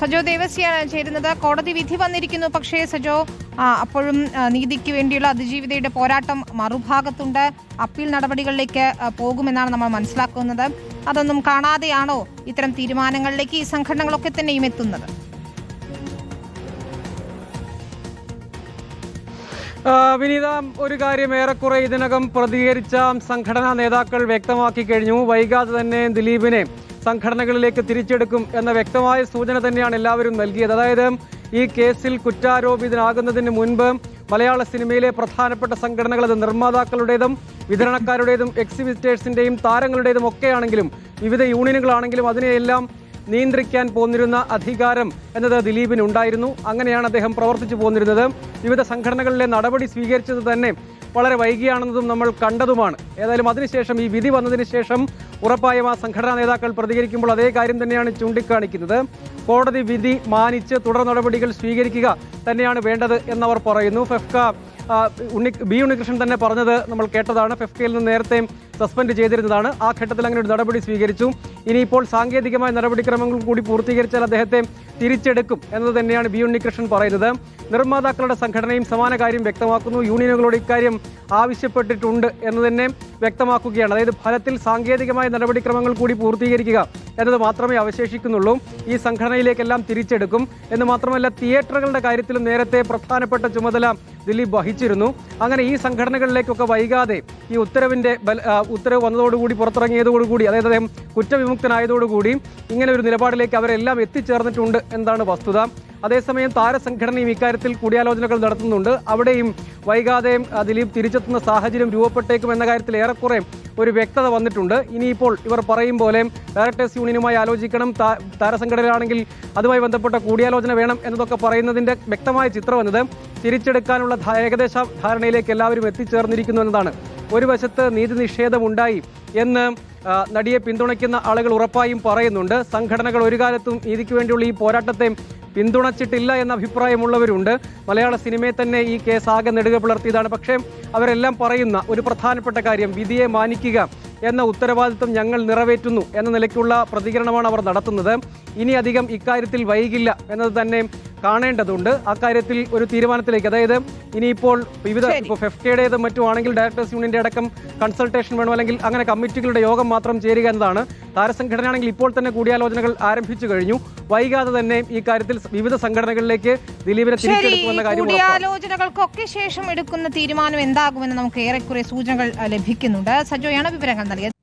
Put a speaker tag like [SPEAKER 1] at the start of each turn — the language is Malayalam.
[SPEAKER 1] സജോ ദേവസ്യാണ് ചേരുന്നത്. കോടതി വിധി വന്നിരിക്കുന്നു. പക്ഷേ സജോ അപ്പോഴും നീതിക്ക് വേണ്ടിയുള്ള അതിജീവിതയുടെ പോരാട്ടം മറുഭാഗത്തുണ്ട്. അപ്പീൽ നടപടികളിലേക്ക് പോകുമെന്നാണ് നമ്മൾ മനസ്സിലാക്കുന്നത്. അതൊന്നും കാണാതെയാണോ ഇത്തരം തീരുമാനങ്ങളിലേക്ക് ഈ സംഘടനകളൊക്കെ തന്നെയും എത്തുന്നത്?
[SPEAKER 2] വിനീത ഒരു കാര്യം ഏറെക്കുറെ ഇതിനകം പ്രതികരിച്ച സംഘടനാ നേതാക്കൾ വ്യക്തമാക്കി കഴിഞ്ഞു. വൈകാതെ തന്നെ ദിലീപിനെ സംഘടനകളിലേക്ക് തിരിച്ചെടുക്കും എന്ന വ്യക്തമായ സൂചന തന്നെയാണ് എല്ലാവരും നൽകിയത്. അതായത് ഈ കേസിൽ കുറ്റാരോപിതനാകുന്നതിന് മുൻപ് മലയാള സിനിമയിലെ പ്രധാനപ്പെട്ട സംഘടനകൾ അത് നിർമ്മാതാക്കളുടേതും വിതരണക്കാരുടേതും എക്സിബിറ്റേഴ്സിന്റെയും താരങ്ങളുടേതും ഒക്കെയാണെങ്കിലും വിവിധ യൂണിയനുകളാണെങ്കിലും അതിനെയെല്ലാം നിയന്ത്രിക്കാൻ പോന്നിരുന്ന അധികാരം എന്നത് ദിലീപിന് ഉണ്ടായിരുന്നു അങ്ങനെയാണ് അദ്ദേഹം പ്രവർത്തിച്ചു പോന്നിരുന്നത്. വിവിധ സംഘടനകളിലെ നടപടി സ്വീകരിച്ചത് തന്നെ വളരെ വൈകിയാണെന്നതും നമ്മൾ കണ്ടതുമാണ്. ഏതായാലും അതിനുശേഷം ഈ വിധി വന്നതിന് ശേഷം ഉറപ്പായും ആ സംഘടനാ നേതാക്കൾ പ്രതികരിക്കുമ്പോൾ അതേ കാര്യം തന്നെയാണ് ചൂണ്ടിക്കാണിക്കുന്നത്. കോടതി വിധി മാനിച്ച് തുടർ നടപടികൾ സ്വീകരിക്കുക തന്നെയാണ് വേണ്ടത് എന്നവർ പറയുന്നു. ഫെഫ്ക ഉണ്ണി ബി ഉണ്ണികൃഷ്ണൻ തന്നെ പറഞ്ഞത് നമ്മൾ കേട്ടതാണ്. ഫെഫ്കയിൽ നിന്ന് നേരത്തെയും സസ്പെൻഡ് ചെയ്തിരുന്നതാണ്. ആ ഘട്ടത്തിൽ അങ്ങനെ ഒരു നടപടി സ്വീകരിച്ചു. ഇനിയിപ്പോൾ സാങ്കേതികമായ നടപടിക്രമങ്ങൾ കൂടി പൂർത്തീകരിച്ചാൽ അദ്ദേഹത്തെ തിരിച്ചെടുക്കും എന്നത് തന്നെയാണ് ബി ഉണ്ണികൃഷ്ണൻ പറയുന്നത്. നിർമ്മാതാക്കളുടെ സംഘടനയും സമാന കാര്യം വ്യക്തമാക്കുന്നു. യൂണിയനുകളോട് ഇക്കാര്യം ആവശ്യപ്പെട്ടിട്ടുണ്ട് എന്ന് തന്നെ വ്യക്തമാക്കുകയാണ്. അതായത് ഫലത്തിൽ സാങ്കേതികമായ നടപടിക്രമങ്ങൾ കൂടി പൂർത്തീകരിക്കുക എന്നത് മാത്രമേ അവശേഷിക്കുന്നുള്ളൂ. ഈ സംഘടനയിലേക്കെല്ലാം തിരിച്ചെടുക്കും. എന്ന് മാത്രമല്ല തിയേറ്ററുകളുടെ കാര്യത്തിലും നേരത്തെ പ്രധാനപ്പെട്ട ചുമതല ദിലീപ് വഹിച്ചിരുന്നു. അങ്ങനെ ഈ സംഘടനകളിലേക്കൊക്കെ വൈകാതെ ഈ ഉത്തരവിന്റെ ഉത്തരവ് വന്നതോടുകൂടി പുറത്തിറങ്ങിയതോടുകൂടി അതായത് അദ്ദേഹം കുറ്റവിമുക്തനായതോടുകൂടി ഇങ്ങനെ ഒരു നിലപാടിലേക്ക് അവരെല്ലാം എത്തിച്ചേർന്നിട്ടുണ്ട് എന്നതാണ് വസ്തുത. അതേസമയം താരസംഘടനയും ഇക്കാര്യത്തിൽ കൂടിയാലോചനകൾ നടത്തുന്നുണ്ട്. അവിടെയും വൈകാതെ ദിലീപ് തിരിച്ചെത്തുന്ന സാഹചര്യം രൂപപ്പെട്ടേക്കും എന്ന കാര്യത്തിൽ ഏറെക്കുറെ ഒരു വ്യക്തത വന്നിട്ടുണ്ട്. ഇനിയിപ്പോൾ ഇവർ പറയും പോലെ ഡയറക്ടേഴ്സ് യൂണിയനുമായി ആലോചിക്കണം. താരസംഘടനയാണെങ്കിൽ അതുമായി ബന്ധപ്പെട്ട കൂടിയാലോചന വേണം എന്നതൊക്കെ പറയുന്നതിന്റെ വ്യക്തമായ ചിത്രം എന്നത് തിരിച്ചെടുക്കാനുള്ള ഏകദേശ ധാരണയിലേക്ക് എല്ലാവരും എത്തിച്ചേർന്നിരിക്കുന്നു എന്നതാണ്. ഒരു വശത്ത് നീതി നിഷേധമുണ്ടായി എന്ന് നടിയെ പിന്തുണയ്ക്കുന്ന ആളുകൾ ഉറപ്പായും പറയുന്നുണ്ട്. സംഘടനകൾ ഒരു കാലത്തും നീതിക്ക് വേണ്ടിയുള്ള ഈ പോരാട്ടത്തെ പിന്തുണച്ചിട്ടില്ല എന്ന അഭിപ്രായമുള്ളവരുണ്ട്. മലയാള സിനിമയെ തന്നെ ഈ കേസ് ആകെ നെടുക പുലർത്തിയതാണ്. പക്ഷേ അവരെല്ലാം പറയുന്ന ഒരു പ്രധാനപ്പെട്ട കാര്യം വിധിയെ മാനിക്കുക എന്ന ഉത്തരവാദിത്വം ഞങ്ങൾ നിറവേറ്റുന്നു എന്ന നിലയ്ക്കുള്ള പ്രതികരണമാണ് അവർ നടത്തുന്നത്. ഇനി അധികം ഇക്കാര്യത്തിൽ വൈകില്ല എന്നത് തന്നെ കാണേണ്ടതുണ്ട്. അക്കാര്യത്തിൽ ഒരു തീരുമാനത്തിലേക്ക് അതായത് ഇനിയിപ്പോൾ വിവിധ ഇപ്പോൾ ഫെഫ്റ്റയുടേതും മറ്റുമാണെങ്കിൽ ഡയറക്ടേഴ്സ് യൂണിയന്റെ അടക്കം കൺസൾട്ടേഷൻ വേണം അല്ലെങ്കിൽ അങ്ങനെ കമ്മിറ്റികളുടെ യോഗം മാത്രം ചേരുക എന്നതാണ് താരസംഘടനയാണെങ്കിൽ ഇപ്പോൾ തന്നെ കൂടിയാലോചനകൾ ആരംഭിച്ചു കഴിഞ്ഞു. വൈകാതെ തന്നെ ഈ കാര്യത്തിൽ വിവിധ സംഘടനകളിലേക്ക് ദിലീപിനെ തിരിച്ചെടുക്കുമെന്ന കാര്യം.
[SPEAKER 1] കൂടിയാലോചനകൾക്കൊക്കെ ശേഷം എടുക്കുന്ന തീരുമാനം എന്താകുമെന്ന് നമുക്ക് ഏറെക്കുറെ സൂചനകൾ ലഭിക്കുന്നുണ്ട്. സജോയാണ് വിവരങ്ങൾ നൽകിയത്.